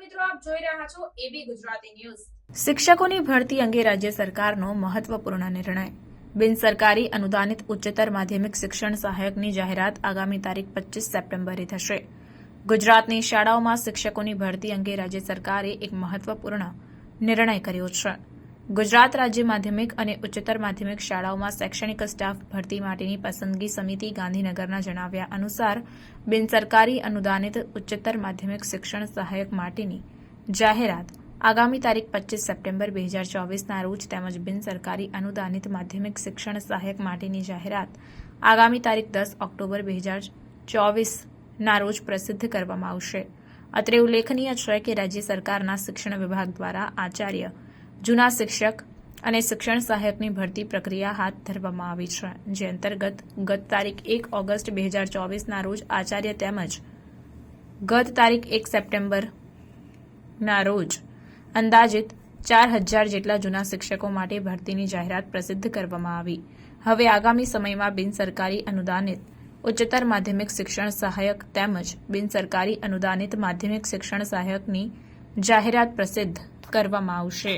આપ જોઈ રહ્યા છો એબી ગુજરાતી ન્યૂઝ. શિક્ષકોની ભરતી અંગે રાજ્ય સરકારનો મહત્વપૂર્ણ નિર્ણય. બિન સરકારી અનુદાનિત ઉચ્ચતર માધ્યમિક શિક્ષણ સહાયકની જાહેરાત આગામી તારીખ પચીસ સપ્ટેમ્બરે થશે. ગુજરાતની શાળાઓમાં શિક્ષકોની ભરતી અંગે રાજ્ય સરકારે એક મહત્વપૂર્ણ નિર્ણય કર્યો છે. ગુજરાત રાજ્ય માધ્યમિક અને ઉચ્ચતર માધ્યમિક શાળાઓમાં શૈક્ષણિક સ્ટાફ ભરતી માટેની પસંદગી સમિતિ ગાંધીનગરના જણાવ્યા અનુસાર બિનસરકારી અનુદાનિત ઉચ્ચતર માધ્યમિક શિક્ષણ સહાયક માટેની જાહેરાત આગામી તારીખ પચીસ સપ્ટેમ્બર બે હજાર ચોવીસના રોજ તેમજ બિનસરકારી અનુદાનિત માધ્યમિક શિક્ષણ સહાયક માટેની જાહેરાત આગામી તારીખ દસ ઓક્ટોબર બે હજાર ચોવીસના રોજ પ્રસિદ્ધ કરવામાં આવશે. અત્રે ઉલ્લેખનીય છે કે રાજ્ય સરકારના શિક્ષણ વિભાગ દ્વારા આચાર્ય જૂના શિક્ષક અને શિક્ષણ સહાયકની ભરતી પ્રક્રિયા હાથ ધરવામાં આવી છે, જે અંતર્ગત ગત તારીખ એક ઓગસ્ટ બે હજાર ચોવીસના રોજ આચાર્ય તેમજ ગત તારીખ એક સપ્ટેમ્બરના રોજ અંદાજિત ચાર હજાર જેટલા જૂના શિક્ષકો માટે ભરતીની જાહેરાત પ્રસિદ્ધ કરવામાં આવી. હવે આગામી સમયમાં બિનસરકારી અનુદાનિત ઉચ્ચતર માધ્યમિક શિક્ષણ સહાયક તેમજ બિનસરકારી અનુદાનિત માધ્યમિક શિક્ષણ સહાયકની જાહેરાત પ્રસિદ્ધ કરવામાં આવશે.